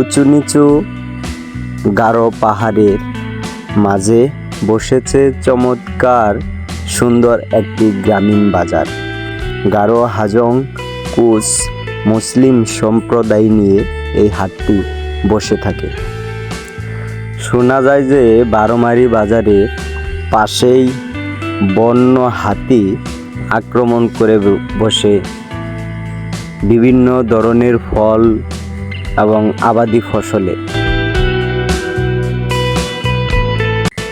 উঁচু নিচু গাঢ় পাহাড়ের মাঝে বসেছে চমৎকার সুন্দর একটি গ্রামীণ বাজার। গারো হাজং কুচ মুসলিম সম্প্রদায় নিয়ে এই হাটটি বসে থাকে। শোনা যায় যে বারোমারি বাজারে পাশেই বন্য হাতি আক্রমণ করে বসে। বিভিন্ন ধরনের ফল এবং আবাদি ফসলে।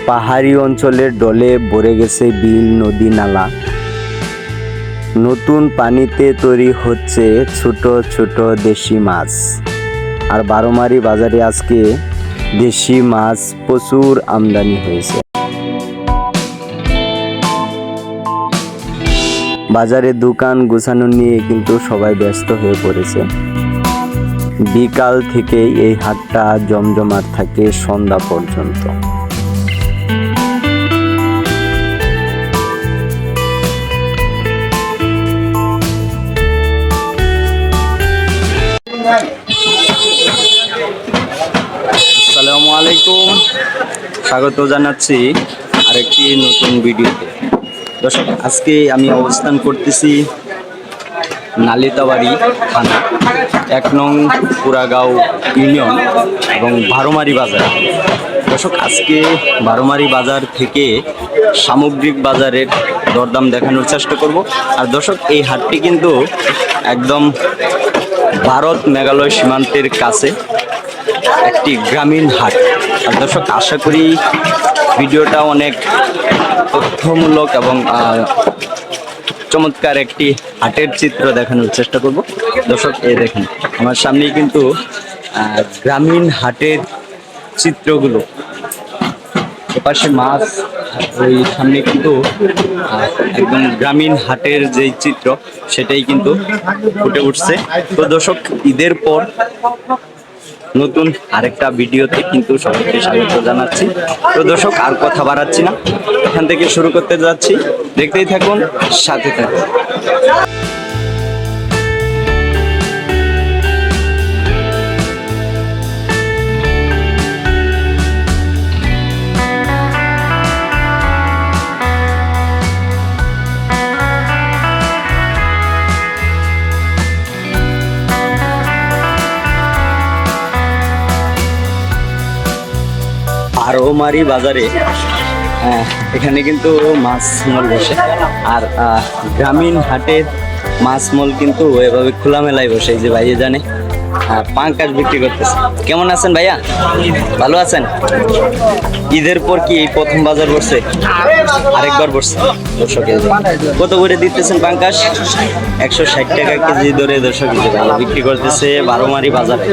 পাহাড়ি অঞ্চলের ডলে ভরে গেছে বিল, নদী, নালা। নতুন পানিতে তৈরি হচ্ছে ছোট ছোট দেশি মাছ। আর বারোমারি বাজারে আজকে দেশি মাছ প্রচুর আমদানি হয়েছে। বাজারে দোকান গোছানো নিয়ে কিন্তু সবাই ব্যস্ত হয়ে পড়েছে। বিকাল থেকেই এই হাটটা জমজমাট থাকে সন্ধ্যা পর্যন্ত। আলাইকুম। স্বাগত জানাচ্ছি আরেকটি নতুন ভিডিওতে। দর্শক, আজকে আমি অবস্থান করতেছি নালিতাবাড়ি থানা, এক নং পুরাগাঁও ইউনিয়ন এবং বারোমারি বাজার। দর্শক, আজকে বারোমারি বাজার থেকে সামগ্রিক বাজারের দরদাম দেখানোর চেষ্টা করব। আর দর্শক, এই হাটটি কিন্তু একদম ভারত মেঘালয় সীমান্তের কাছে একটি গ্রামীণ হাট। আর দর্শক, আশা করি ভিডিওটা অনেক তথ্যমূলক এবং চমৎকার একটি হাটের চিত্র দেখানোর চেষ্টা করব। দর্শক, এই দেখেন, আমার সামনেই কিন্তু গ্রামীণ হাটের চিত্রগুলো। এপাশে মাছ, ওই সামনে কিন্তু একদম গ্রামীণ হাটের যে চিত্র, সেটাই কিন্তু ফুটে উঠছে। তো দর্শক, ঈদের পর নতুন আরেকটা ভিডিওতে কিন্তু সবাইকে স্বাগত জানাচ্ছি। তো দর্শক, আর কথা বাড়াচ্ছি না। এখান থেকে শুরু করতে যাচ্ছি। দেখতেই থাকুন, সাথে থাকুন। আরোমারি বাজারে আহ, এখানে কিন্তু মাছ মল বসে। আর গ্রামীণ হাটের মাছ মল কিন্তু এভাবে খোলামেলায় বসে যে ভাইয়া জানে। পাঙ্কাশ বিক্রি করতেছে। কেমন আছেন ভাইয়া? ভালো আছেন? ঈদের পর কি এই প্রথম বাজার বসছে? আরেকবার বসছে। দর্শক কত করে দিতেছেন পাঙ্কাশ একশো ষাট টাকা কেজি ধরে দর্শক বিক্রি করতেছে বারোমারি বাজারে।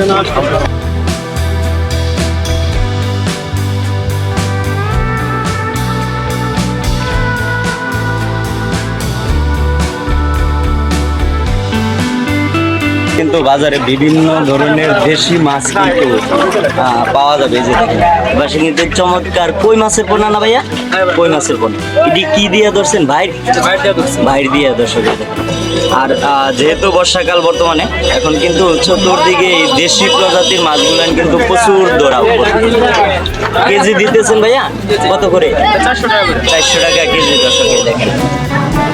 কিন্তু বাজারে বিভিন্ন ধরনের দেশি মাছ কিন্তু পাওয়া যাবে যে দেখেন। বাসে কিন্তু চমৎকার কই মাছের পোনা না ভাইয়া? কই মাছের পোনা? এটি কি দিয়ে ধরছেন ভাই ভাইর দিয়ে দর্শক আর যেহেতু বর্ষাকাল বর্তমানে এখন কিন্তু চতুর্দিকে দেশি প্রজাতির মাছগুলো কিন্তু প্রচুর দৌড়া কেজি দিতেছেন ভাইয়া? কত করে? চারশো টাকা কেজি দর্শক দেখেন।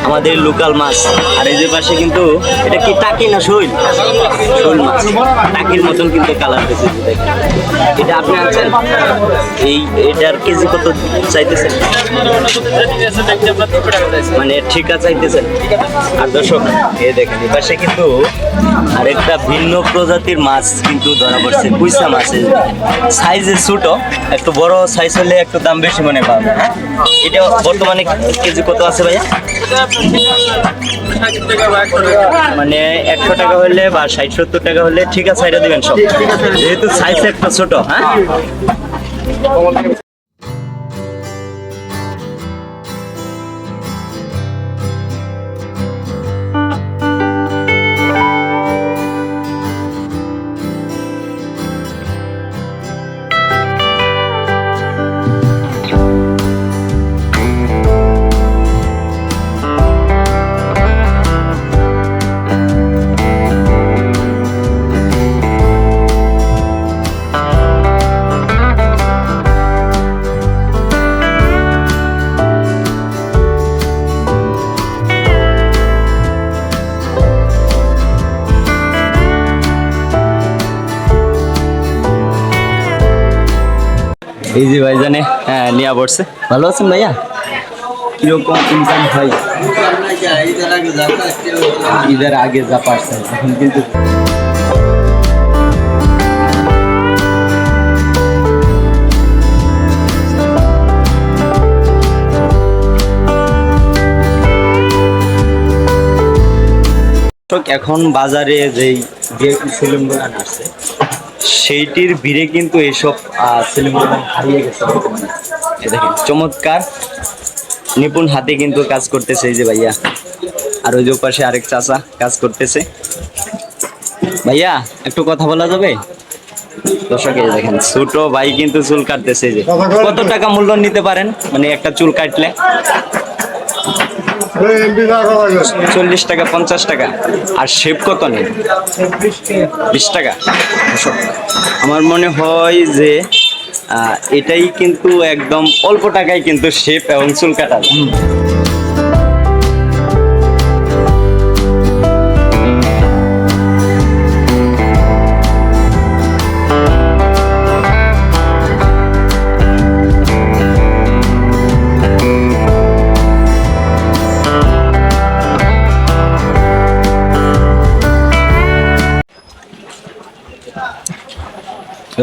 আমাদের লোকাল মাছ। আর এই যে পাশে কিন্তু এটা কি টাকি না শৈল? শৈল মাছ। টাকির মতন কিন্তু কালার হয়েছে। এটা আপনি আনছেন? এই এটার কেজি কত চাইতেছেন? মানে ঠিকা চাইতেছেন? আর দর্শক এ দেখেন, এই পাশে কিন্তু আরেকটা ভিন্ন প্রজাতির মাছ কিন্তু ধরা পড়ছে কুইসা মাছের সাইজে ছোট, একটু বড় সাইজ হলে একটু দাম বেশি মনে পাবে হ্যাঁ? এটা বর্তমানে কেজি কত আছে ভাইয়া? মানে একশো টাকা হলে বা ষাট, সত্তর টাকা হলে ঠিক আছে সাইডে দিবেন সব। যেহেতু সাইজ একটা ছোট হ্যাঁ? এই যে ভাইজানে হ্যাঁ নিয়ে পড়ছে। ভালো আছেন ভাইয়া? কীরকম ইনকাম হয়? ঈদের আগে যা পারছেন এখন কিন্তু এখন বাজারে যেই বিএপি সিলিন্ডার আসছে সেইটির ভিড়ে কিন্তু এইসব হারিয়ে গেছে দেখেন চমৎকার। নিপুণ হাতে কিন্তু কাজ করতেছে এই যে ভাইয়া। আর ওই যে পাশে আরেক চাচা কাজ করতেছে। ভাইয়া একটু কথা বলা যাবে? দর্শক এই দেখেন ছোট ভাই কিন্তু চুল কাটতেছে যে। কত টাকা মূল্য নিতে পারেন? মানে একটা চুল কাটলে। চল্লিশ টাকা, পঞ্চাশ টাকা। আর শেপ কত নেই বিশ টাকা। আমার মনে হয় যে এটাই কিন্তু একদম অল্প টাকায় কিন্তু শেপ এবং চুল কাটা।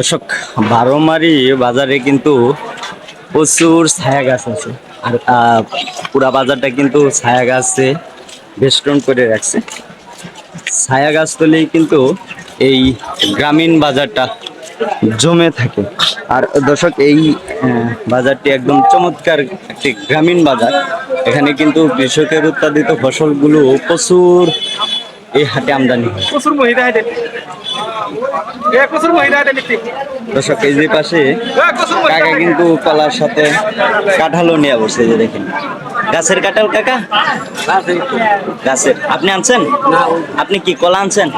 দর্শক, বারোমারি বাজারে কিন্তু প্রচুর ছায়া গাছ আছে। আর পুরা বাজারটা কিন্তু ছায়া গাছে বেষ্টন করে রাখছে। ছায়া গাছ তলেই কিন্তু এই গ্রামীণ বাজারটা জমে থাকে। আর দর্শক, এই বাজারটি একদম চমৎকার একটি গ্রামীণ বাজার। এখানে কিন্তু কৃষকের উৎপাদিত ফসলগুলো প্রচুর এই হাটে আমদানি হয়। প্রচুর দর্শক এই যে পাশে কাকা কিন্তু কলার সাথে কাঁঠালও নিয়ে বসছে যে দেখেন। গাছের কাঁঠাল কাকা? গাছের আপনি আনছেন? আপনি কি কলা আনছেন?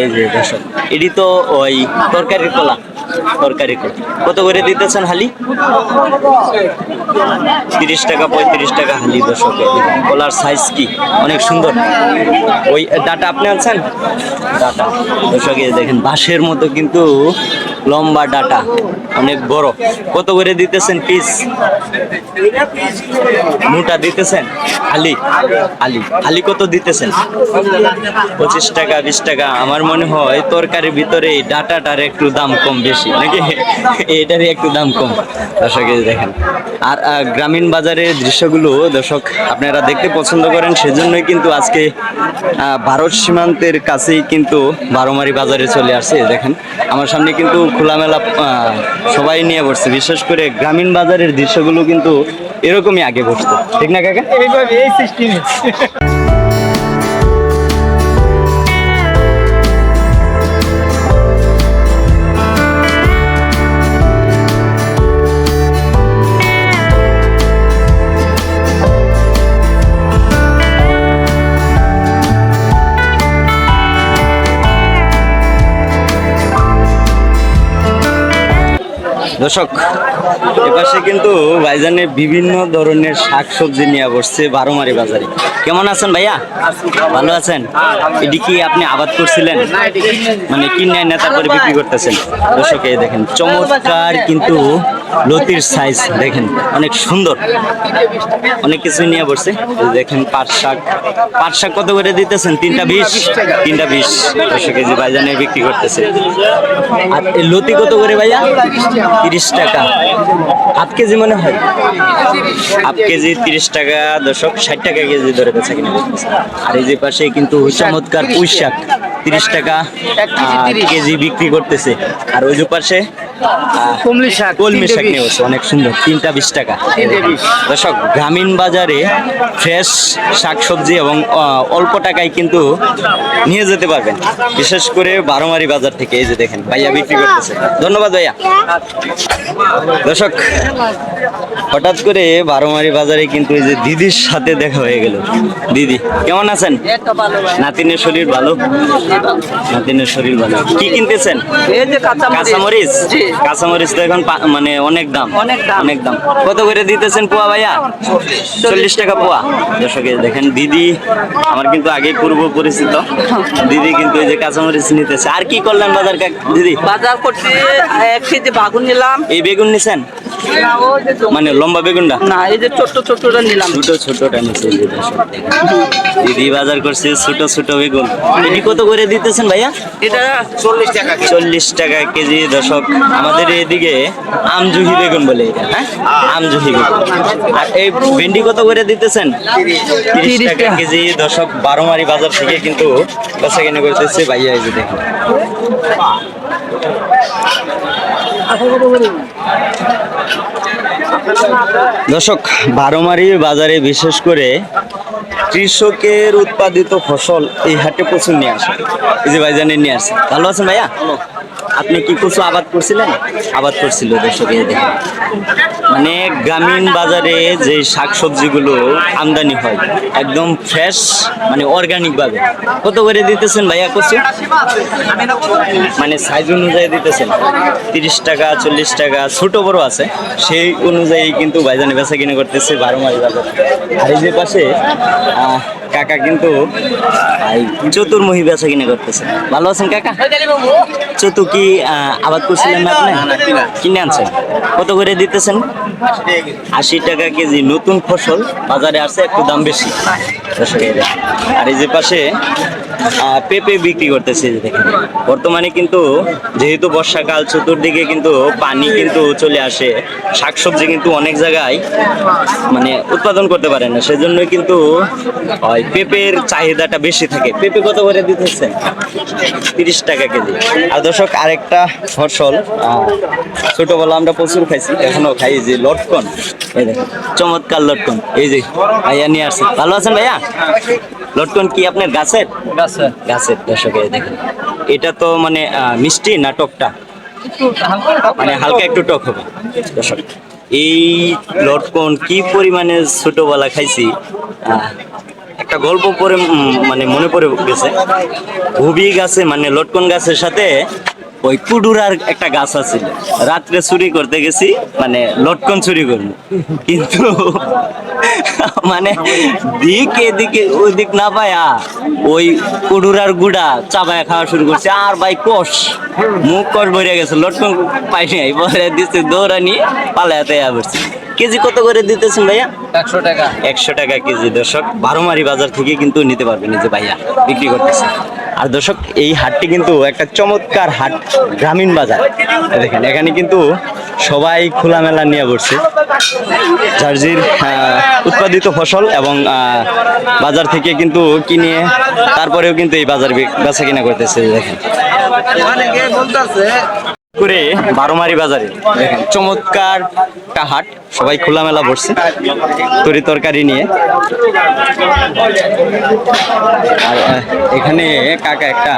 এই যে দর্শক এটি তো ওই তরকারির কলা। তরকারি করে। কত করে দিতেছেন হালি? তিরিশ টাকা, পঁয়ত্রিশ টাকা হালি দশকে কলার সাইজ কি? অনেক সুন্দর। ওই, ডাটা আপনি আনছেন? ডাটা। দশকে দেখেন, বাঁশের মতো কিন্তু লম্বা ডাটা, অনেক বড়। কত করে দিতেছেন পিস মোটা দিতেছেন? আলি আলি আলি কত দিতেছেন? পঁচিশ টাকা, বিশ টাকা। আমার মনে হয় তরকারির ভিতরে এই ডাটাটার একটু দাম কম বেশি, নাকি? এটারই একটু দাম কম। দর্শক দেখেন। আর গ্রামীণ বাজারের দৃশ্যগুলো, দর্শক, আপনারা দেখতে পছন্দ করেন, সেজন্যই কিন্তু আজকে ভারত সীমান্তের কাছেই কিন্তু বারোমারি বাজারে চলে আসছে। দেখেন, আমার সামনে কিন্তু খোলামেলা সবাই নিয়ে বসছে। বিশেষ করে গ্রামীণ বাজারের দৃশ্যগুলো কিন্তু এরকমই আগে বসতো। ঠিক না, কাকা? এইভাবে এই সিস্টেমে দর্শক, এপাশে কিন্তু ভাইজানের বিভিন্ন ধরনের শাক সবজি নিয়ে বসছে বারোমারি বাজারে। কেমন আছেন ভাইয়া? ভালো আছেন? এটি কি আপনি আবাদ করছিলেন? মানে কিনে না, তারপরে বিক্রি করতেছেন? দর্শক, এই দেখেন, চমৎকার কিন্তু লতির সাইজ দেখেন অনেক সুন্দর। অনেক কিছু নিয়ে বসছে। দেখেন পাট শাক। পাট শাক কত করে দিতেছেন? তিনটা বিশ? তিনটা বিশ। দর্শক কেজি ভাইজানে বিক্রি করতেছে। আর এই লতি কত করে ভাইয়া? তিরিশ টাকা। হাফ কেজি মনে হয়। হাফ কেজি তিরিশ টাকা। দশক ষাট টাকা কেজি ধরে বেচা কিনা আর এই যে পাশে কিন্তু চমৎকার পুঁই শাক। তিরিশ টাকা কেজি বিক্রি করতেছে। আর ওই যে পাশে কমলি শাক, কলমি শাক। নিয়ে অনেক সুন্দর তিনটা বিশ টাকা। দর্শক গ্রামীণ বাজারে ফ্রেশ শাকসবজি এবং অল্প টাকায় কিন্তু নিয়ে যেতে পারবেন। বিশেষ করে বারোমারি বাজার থেকে এই যে দেখেন ভাইয়া বিক্রি করতেছে। ধন্যবাদ ভাইয়া। দর্শক হঠাৎ করে বারোমারি বাজারে কিন্তু এই যে দিদির সাথে দেখা হয়ে গেল। দিদি কেমন আছেন? নাতিনের শরীর ভালো? নাতিনের শরীর ভালো। কি কিনতেছেন? এই যে কাঁচামরিচ। কাঁচামরিচ তো এখন মানে অনেক দাম। অনেক দাম। অনেক দাম। কত করে দিতেছেন পোয়া ভাইয়া? চল্লিশ টাকা পোয়া। দর্শক দেখেন দিদি আমার কিন্তু আগে পূর্ব পরিচিত। দিদি কিন্তু এই যে কাঁচামরিচ নিতেছে। আর কি করলেন বাজার দিদি? বাজার করছি এক কেজি বাগুন নিলাম। এই বেগুন নিছেন? মানে লম্বা বেগুনটা? না এই যে ছোট্ট ছোট্টটা নিলাম। ছোট ছোটটা নিচে। দিদি বাজার করছে ছোট ছোট বেগুন। এটি কত করে দিতেছেন ভাইয়া? এটা চল্লিশ টাকা চল্লিশ টাকা কেজি দশক আমাদের এদিকে আমজুহি বেগুন বলে এটা হ্যাঁ? আমজুহি বেগুন। আর এই ভেন্ডি কত করে দিতেছেন? তিরিশ টাকা কেজি। দশক বারোমারি বাজার থেকে কিন্তু বেচা কিনে করতেছে ভাইয়া এই যে দেখুন। দর্শক, বারোমারি বাজারে বিশেষ করে কৃষকের উৎপাদিত ফসল এই হাটে প্রচুর নিয়ে আসে। এই যে ভাইজানের নিয়ে আসে। ভালো আছেন ভাইয়া? আপনি কি কিছু আবাদ করছিলেন? আবাদ করছিল মানে গ্রামীণ বাজারে যে শাকসবজিগুলো আমদানি হয়, একদম ফ্রেশ মানে অর্গানিক ভাবে। কত করে দিতেছেন ভাইয়া কচু? মানে সাইজ অনুযায়ী দিতেছেন। তিরিশ টাকা, চল্লিশ টাকা, ছোট বড় আছে। সেই অনুযায়ী কিন্তু ভাইজানি বেচা কিনে করতেছে বারো মাস বাজার। আর এই যে পাশে কাকা কিন্তু চতুর্মহি বেচা কিনে করতেছে। ভালো আছেন কাকা? চতু কি আবাদ করছিলেন না আপনি? কিনে আনছেন। কত করে দিতেছেন? আশি টাকা কেজি। নতুন ফসল বাজারে আসছে একটু দাম বেশি। আর এই যে পাশে পেঁপে বিক্রি করতেছে বর্তমানে কিন্তু যেহেতু বর্ষাকাল, চতুর্দিকে কিন্তু পানি কিন্তু চলে আসে। শাকসবজি কিন্তু অনেক জায়গায় মানে উৎপাদন করতে পারে না। সেজন্য কিন্তু, ওই পেঁপের চাহিদাটা বেশি থাকে। পেঁপে কত করে দিতেছে? তিরিশ টাকা কেজি। আর দর্শক, আরেকটা ফসল ছোটবেলা আমরা প্রচুর খাইছি এখনও খাই যে লটকন। এই চমৎকার লটকন। এই যে ভাইয়া নিয়ে আসছে। ভালো আছেন ভাইয়া? লটকন কি আপনার গাছের? গাছে গাছের দর্শক দেখেন। এটা তো মানে মিষ্টি না টকটা? মানে হালকা একটু টক হবে। দর্শক এই লটকন কি পরিমাণে ছোটবেলা খাইছি একটা গল্প পরে মানে মনে পড়ে গেছে। ভুবি গাছে মানে লটকন গাছের সাথে ওই কুডুরার একটা গাছ আছে। রাত্রে চুরি করতে গেছি মানে লটকন চুরি করব। কিন্তু মানে দিক এদিকে ওই দিক না পায়া ওই কুডুরার গুড়া চাবায় খাওয়া শুরু করছে। আর ভাই কষ মুখ কষ ভরে গেছে লটকন পাই নাই পরে দিচ্ছে দৌড়ানি পালায়াতে আবরছে কেজি কত করে দিতেছেন ভাইয়া? একশো টাকা। একশো টাকা কেজি দর্শক। বারোমারি বাজার থেকে কিন্তু নিতে পারবেন যে ভাইয়া বিক্রি করতেছে আর দর্শক, এই হাটটি কিন্তু একটা চমৎকার হাট, গ্রামীণ বাজার। দেখেন, এখানে কিন্তু সবাই খোলামেলা নিয়ে বসছে। জার্জির উৎপাদিত ফসল এবং বাজার থেকে কিন্তু কিনে তারপরেও কিন্তু এই বাজার বেচা কিনা করতেছে, দেখেন। করে বারোমারি বাজারে। চমৎকার একটা হাট, সবাই খোলামেলা বসছে, তরি তরকারি নিয়ে। আর এখানে কাকা একটা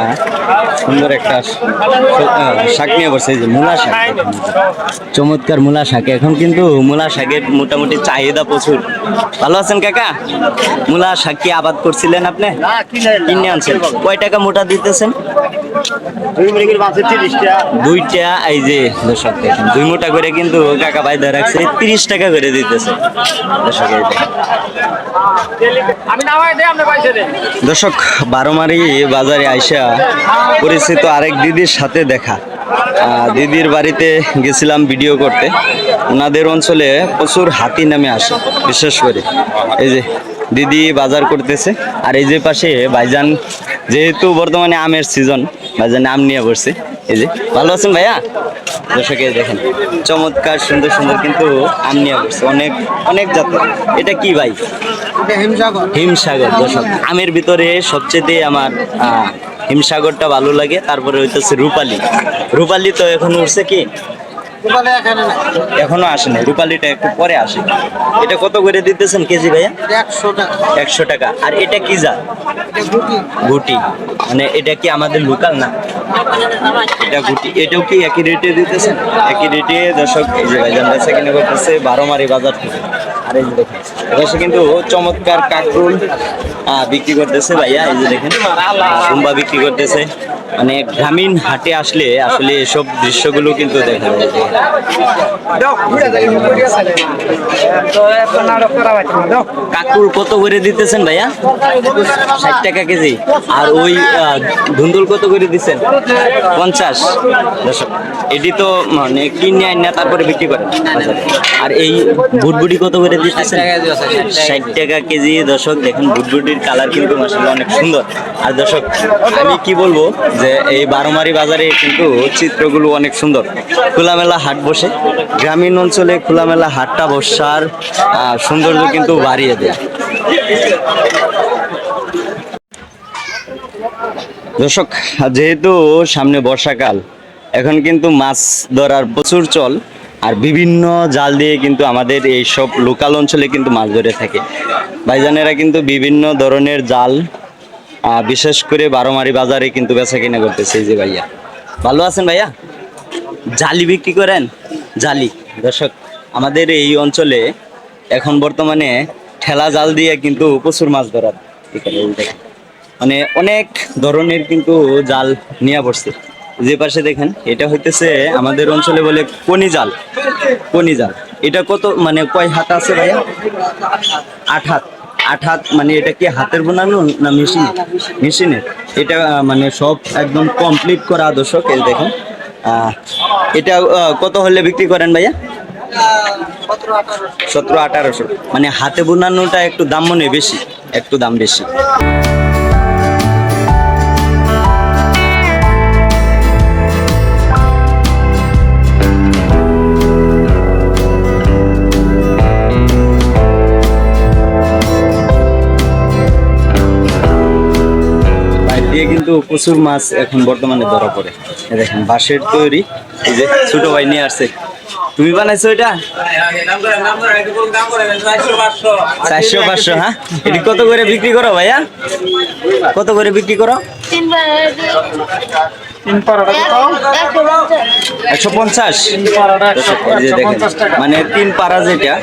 সুন্দর একটা শাক নিয়ে বসছে যে মূলা শাক। চমৎকার মূলা শাক। এখন কিন্তু মূলা শাকের মোটামুটি চাহিদা প্রচুর। ভালো আছেন কাকা? মূলা শাক কি আবাদ করছিলেন আপনি? কিনে আনছেন। কয় টাকা মোটা দিতেছেন? দর্শক বারোমারি বাজারে আইসা পরিচিত আরেক দিদির সাথে দেখা। দিদির বাড়িতে গেছিলাম ভিডিও করতে। ওনাদের অঞ্চলে প্রচুর হাতি নামে আসে, বিশেষ করে। এই যে, দিদি বাজার করতেছে। আর এই যে পাশে ভাইজান যেহেতু বর্তমানে আমের সিজন ভাইজান আম নিয়ে বসছে। এই যে ভালো আছেন ভাইয়া? দর্শক দেখেন চমৎকার সুন্দর সুন্দর কিন্তু আম নিয়ে বসছে। অনেক অনেক জাতের। এটা কি ভাই? হিমসাগর। হিমসাগর দর্শক। আমের ভিতরে সবচেয়ে আমার আহ, হিমসাগরটা ভালো লাগে। তারপরে হইতেছে রূপালি। রূপালি তো এখন উঠছে কি? এখানে আসে নাই। রূপালিটা একটু পরে আসে। এটা কত করে দিতেছেন কেজি ভাইয়া? একশো টাকা। একশো টাকা। আর এটা কি যা গুটি। মানে এটা কি আমাদের লোকাল না? এটা গুটি। এটাও কি একই রেটে দিতেছেন? একই রেটে দর্শক এই যে ভাইজান বেচা কিনে করতেছে বারো মারি বাজার থেকে। আর এই দেখুন কিন্তু চমৎকার কাকরুল। বিক্রি করতেছে ভাইয়া, এই যে দেখেন কুম্বা বিক্রি করতেছে। মানে গ্রামীণ হাটে আসলে আসলে এসব দৃশ্যগুলো কিন্তু দেখা কাকুর কত করে দিতেছেন ভাইয়া? ষাট টাকা কেজি। আর ওই ধুন্দুল কত করে দিচ্ছেন পঞ্চাশ। দর্শক, এটি তো মানে কিনে আইন না, তারপরে বিক্রি বাজারে। আর এই ভুটভুটি কত করে দিতেছেন? ষাট টাকা কেজি। দর্শক, দেখেন ভুটভুটির কালার কিন্তু মাসাল্লাহ অনেক সুন্দর। আর দর্শক, আমি কি বলব যে এই বারোমারি বাজারে কিন্তু চিত্রগুলো অনেক সুন্দর। খোলামেলা হাট বসে, গ্রামীণ অঞ্চলে খোলামেলা হাটটা বসার সৌন্দর্য কিন্তু বাড়িয়ে দেয়। দর্শক, যেহেতু সামনে বর্ষাকাল, এখন কিন্তু মাছ ধরার প্রচুর চল। আর বিভিন্ন জাল দিয়ে কিন্তু আমাদের এই সব লোকাল অঞ্চলে কিন্তু মাছ ধরে থাকে। ভাইজানেরা কিন্তু বিভিন্ন ধরনের জাল বিশেষ করে বারোমারি বাজারে কিন্তু বেচা কিনা করতেছে এই যে ভাইয়া। ভালো আছেন ভাইয়া? জালি বিক্রি করেন? জালি। দর্শক, আমাদের এই অঞ্চলে এখন বর্তমানে ঠেলা জাল দিয়ে কিন্তু প্রচুর মাছ ধরার এখানে মানে অনেক ধরনের কিন্তু জাল নিয়ে পড়ছে যে পাশে দেখেন, এটা হইতেছে আমাদের অঞ্চলে বলে কনি জাল কনি জাল এটা কত মানে কয় হাত আছে ভাইয়া? আট হাত। আট হাত মানে এটা কি হাতের বানানো না মেশিন? মেশিনের। এটা মানে সব একদম কমপ্লিট করা দর্শক এই দেখেন। এটা কত হলে বিক্রি করেন ভাইয়া? সতেরো আঠারোশো। মানে হাতে বোনানোটা একটু দাম মনে বেশি, একটু দাম বেশি। কিন্তু প্রচুর মাছ এখন বর্তমানে ধরা পড়ে। দেখেন, বাঁশের তৈরি। এই যে ছোট ভাই নিয়ে আসছে। তুমি বানাইছো এটা? চারশো পাঁচশো হ্যাঁ? এটি কত করে বিক্রি করো ভাইয়া? কত করে বিক্রি করো? একশো পঞ্চাশ। দেখেন মানে তিন পাড়া যেটা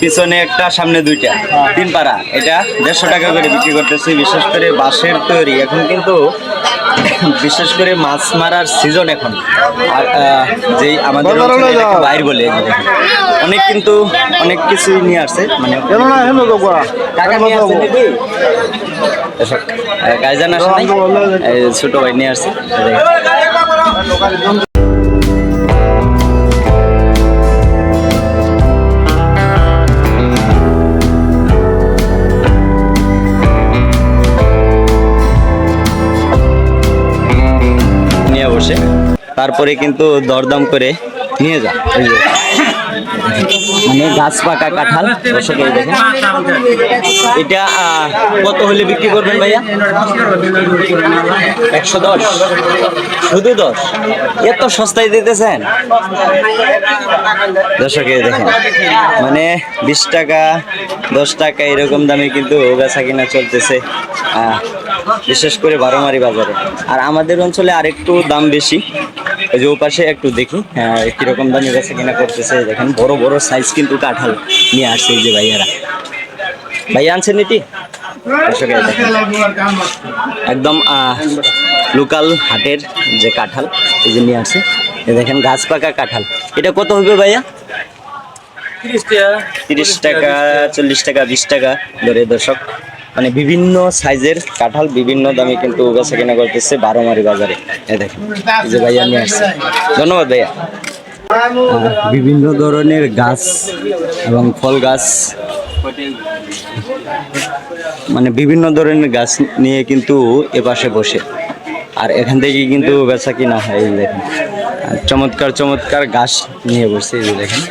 পিছনে একটা সামনে দুইটা। তিন পাড়া। এটা দেড়শো টাকা করে বিক্রি করতেছি বিশেষ করে বাঁশের তৈরি। এখন কিন্তু বিশেষ করে মাছ মারার সিজন এখন। আর আহ, যেই আমাদের বাইর বলে। অনেক কিন্তু অনেক কিছুই নিয়ে আসছে মানে গাইজান আসে ছোট ভাই নিয়ে আসছে। নিয়ে বসে। তারপরে কিন্তু দরদাম করে নিয়ে যা। মানে গাছ পাকা কাঁঠাল দেখেন। এটা কত হলে বিক্রি করবেন ভাইয়া? একশো দশ। শুধু দশ? এত সস্তায় দিতেছেন? দর্শক দেখেন। মানে বিশ টাকা, দশ টাকা এরকম দামে কিন্তু বেচা কিনা চলতেছে। বিশেষ করে বারোমারি বাজারে। আর আমাদের অঞ্চলে আরেকটু দাম বেশি। ওই যে ওপাশে একটু দেখি কীরকম দামে বেচা কিনা করতেছে দেখেন বড় বড় সাইজ কিন্তু কাঁঠাল নিয়ে আসছে এই যে ভাইয়ারা। ভাইয়া আনছেন এটি। একদম লোকাল হাটের যে কাঁঠাল এই যে নিয়ে আসছে। দেখেন গাছ পাকা কাঁঠাল। এটা কত হবে ভাইয়া? তিরিশ টাকা চল্লিশ টাকা বিশ টাকা ধরে দর্শক। মানে বিভিন্ন সাইজের কাঁঠাল বিভিন্ন দামে কিন্তু বেচা কেনা করতেছে বারোমারি বাজারে। দেখেন যে ধন্যবাদ ভাইয়া। বিভিন্ন ধরনের গাছ এবং ফল গাছ মানে বিভিন্ন ধরনের গাছ নিয়ে কিন্তু এপাশে বসে। আর এখান থেকে কিন্তু বেচা কিনা হয়, এই দেখেন। চমৎকার চমৎকার গাছ নিয়ে বসছে এই দেখেন।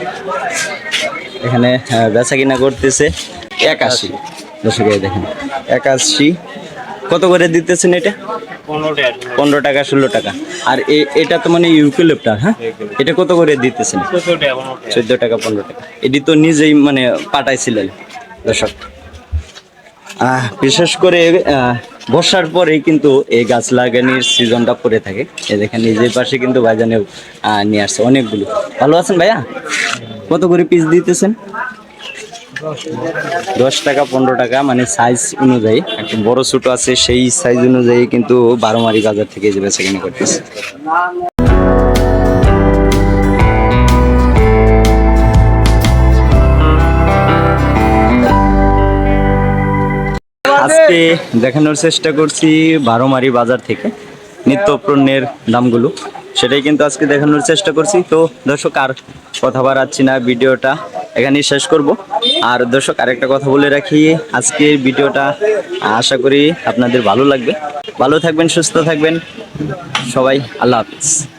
এখানে বেচা কিনা করতেছে একাশি। দর্শক দেখেন একাশি কত করে দিতেছেন এটা? পনেরো টাকা, ষোলো টাকা। আর এটা তো মানে ইউক্যালিপটার হ্যাঁ? এটা কত করে দিতেছেন? চোদ্দ টাকা, পনেরো টাকা। এটি তো নিজেই মানে পাঠাইছিলেন দর্শক। বিশেষ করে বর্ষার পরেই কিন্তু এই গাছ লাগানোর সিজনটা পড়ে থাকে। এই দেখেন নিজের পাশে কিন্তু ভাইজানেও নিয়ে আসছে অনেকগুলো। ভালো আছেন ভাইয়া? কত করে পিস দিতেছেন? দশ টাকা, পনেরো টাকা মানে সাইজ অনুযায়ী। একটা বড় ছোট আছে, সেই সাইজ অনুযায়ী কিন্তু বারোমারি বাজার থেকে যে বেচা কিনে করতেছে। আজকে দেখানোর চেষ্টা করছি বারোমারি বাজার থেকে নিত্য পণ্যের দামগুলো। সেটাই কিন্তু আজকে দেখানোর চেষ্টা করছি। তো দর্শক, আর কথা বাড়াচ্ছি না, ভিডিওটা এখানেই শেষ করব। আর দর্শক, আরেকটা কথা বলে রাখি, আজকের ভিডিওটা আশা করি আপনাদের ভালো লাগবে। ভালো থাকবেন, সুস্থ থাকবেন। সবাই, আল্লাহ হাফিজ।